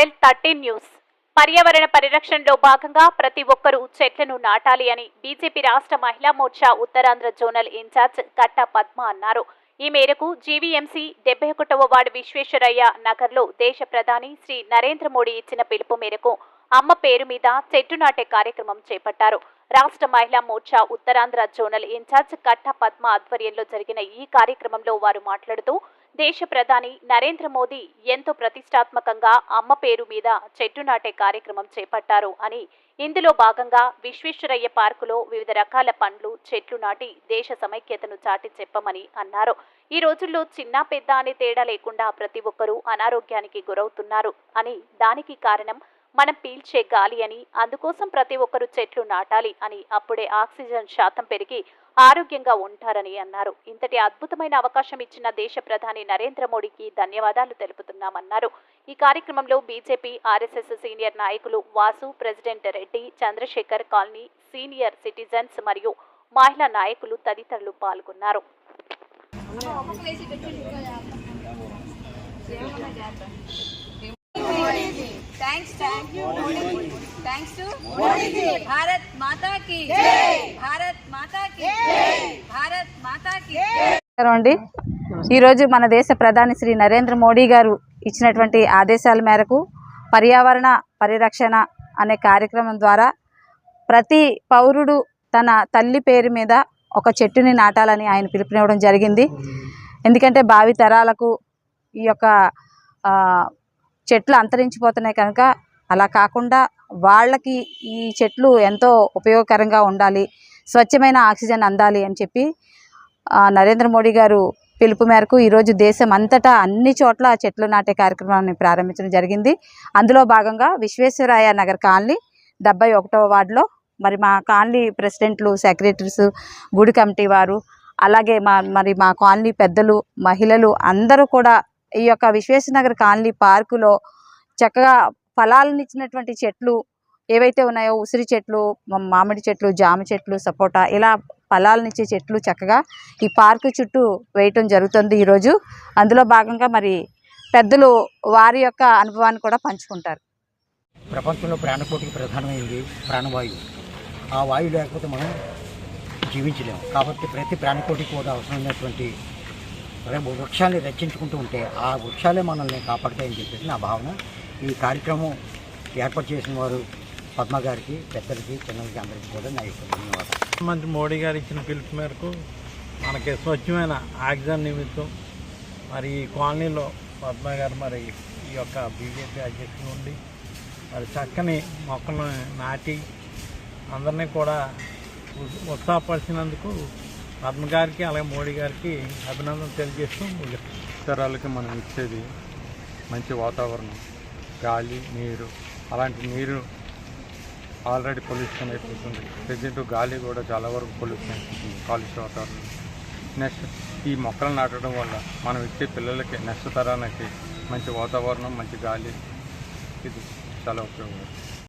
RL thirteen news. పర్యావరణ పరిరక్షణలో భాగంగా ప్రతి ఒక్కరూ చెట్లను నాటాలి అని బీజేపీ రాష్ట్ర మహిళా మోర్చా ఉత్తరాంధ్ర జోనల్ ఇన్ఛార్జ్ కట్ట పద్మ అన్నారు. ఈ మేరకు జీవీఎంసీ డెబ్బై ఒకటవ వార్డు విశ్వేశ్వరయ్య నగర్లో దేశ ప్రధాని శ్రీ నరేంద్ర మోడీ ఇచ్చిన పిలుపు మేరకు అమ్మ పేరు మీద చెట్టు నాటే కార్యక్రమం చేపట్టారు. రాష్ట్ర మహిళా మోర్చా ఉత్తరాంధ్ర జోనల్ ఇన్ఛార్జ్ కట్ట పద్మ ఆధ్వర్యంలో జరిగిన ఈ కార్యక్రమంలో వారు మాట్లాడుతూ దేశ ప్రధాని నరేంద్ర మోదీ ఎంతో ప్రతిష్టాత్మకంగా అమ్మ పేరు మీద చెట్టు నాటే కార్యక్రమం చేపట్టారు అని ఇందులో భాగంగా విశ్వేశ్వరయ్య పార్కులో వివిధ రకాల పండ్లు చెట్లు నాటి దేశ సమైక్యతను చాటి చెప్పమని అన్నారు. ఈ రోజుల్లో చిన్న పెద్ద అనే తేడా లేకుండా ప్రతి ఒక్కరూ అనారోగ్యానికి గురవుతున్నారు అని దానికి కారణం మనం పీల్చే గాలి అని అందుకోసం ప్రతి ఒక్కరూ చెట్లు నాటాలి అని అప్పుడే ఆక్సిజన్ శాతం పెరిగి ఆరోగ్యంగా ఉంటారని అన్నారు. ఇంతటి అద్భుతమైన అవకాశం ఇచ్చిన దేశ ప్రధాని నరేంద్ర మోడీకి ధన్యవాదాలు తెలుపుతున్నామన్నారు. ఈ కార్యక్రమంలో బీజేపీ ఆర్ఎస్ఎస్ సీనియర్ నాయకులు Vasu president Reddy Chandrasekhar colony senior citizens మరియు మహిళా నాయకులు తదితరులు పాల్గొన్నారు. Thanks thank you thanks to Bharat Mata కి భారత్ మాతా కి భారత్ మాతా కి నమస్కారం అండి. ఈరోజు మన దేశ ప్రధాని శ్రీ నరేంద్ర మోడీ గారు ఇచ్చినటువంటి ఆదేశాల మేరకు పర్యావరణ పరిరక్షణ అనే కార్యక్రమం ద్వారా ప్రతి పౌరుడు తన తల్లి పేరు మీద ఒక చెట్టుని నాటాలని ఆయన పిలుపునివ్వడం జరిగింది. ఎందుకంటే భావి తరాలకు ఈ యొక్క ఆ, చెట్లు అంతరించిపోతున్నాయి కనుక అలా కాకుండా వాళ్ళకి ఈ చెట్లు ఎంతో ఉపయోగకరంగా ఉండాలి స్వచ్ఛమైన ఆక్సిజన్ అందాలి అని చెప్పి నరేంద్ర మోడీ గారు పిలుపు మేరకు ఈరోజు దేశం అంతటా అన్ని చోట్ల చెట్లు నాటే కార్యక్రమాన్ని ప్రారంభించడం జరిగింది. అందులో భాగంగా విశ్వేశ్వరాయ నగర్ కాలనీ డెబ్బై ఒకటవ వార్డులో మరి మా కాలనీ ప్రెసిడెంట్లు సెక్రటరీస్ గుడి కమిటీ వారు అలాగే మా మరి మా కాలనీ పెద్దలు మహిళలు అందరూ కూడా ఈ యొక్క విశ్వేశ్వరనగర్ కాలనీ పార్కులో చక్కగా ఫలాలను ఇచ్చినటువంటి చెట్లు ఏవైతే ఉన్నాయో ఉసిరి చెట్లు మామిడి చెట్లు జామ చెట్లు సపోటా ఇలా ఫలాలనిచ్చే చెట్లు చక్కగా ఈ పార్కు చుట్టూ వేయటం జరుగుతుంది ఈరోజు. అందులో భాగంగా మరి పెద్దలు వారి యొక్క అనుభవాన్ని కూడా పంచుకుంటారు. ప్రపంచంలో ప్రాణకోటికి ప్రధానమైనది ప్రాణవాయువు. ఆ వాయువు లేకపోతే మనం జీవించలేము కాబట్టి ప్రతి ప్రాణకోటికి కూడా అవసరమైనటువంటి వృక్షాన్ని రక్షించుకుంటూ ఉంటే ఆ వృక్షాలే మనల్ని కాపాడతాయని చెప్పేసి నా భావన. ఈ కార్యక్రమం ఏర్పాటు చేసిన వారు పద్మ గారికి పెద్దలకి చిన్నలకి అందరికీ కూడా నా యొక్క ధన్యవాదాలు. ప్రధానమంత్రి మోడీ గారు ఇచ్చిన పిలుపు మేరకు మనకి స్వచ్ఛమైన ఆక్సిజన్ నిమిత్తం మరి ఈ కాలనీలో పద్మ గారు మరి ఈ యొక్క బీజేపీ అధ్యక్షులు ఉండి మరి చక్కని మొక్కలను నాటి అందరినీ కూడా ఉత్సాహపరిచినందుకు పద్మ గారికి అలాగే మోడీ గారికి అభినందనలు తెలియజేస్తూ ఇతరాలకి తరాలకి మనం ఇచ్చేది మంచి వాతావరణం గాలి నీరు. అలాంటి నీరు ఆల్రెడీ పొల్యూషన్ అయిపోతుంది. ప్రజెంట్ గాలి కూడా చాలా వరకు పొల్యూషన్ అయిపోతుంది కాలుష్య వాతావరణం. నెక్స్ట్ ఈ మొక్కలు నాటడం వల్ల మనం ఇచ్చే పిల్లలకి నెక్స్ట్ తరానికి మంచి వాతావరణం మంచి గాలి. ఇది చాలా ఉపయోగపడుతుంది.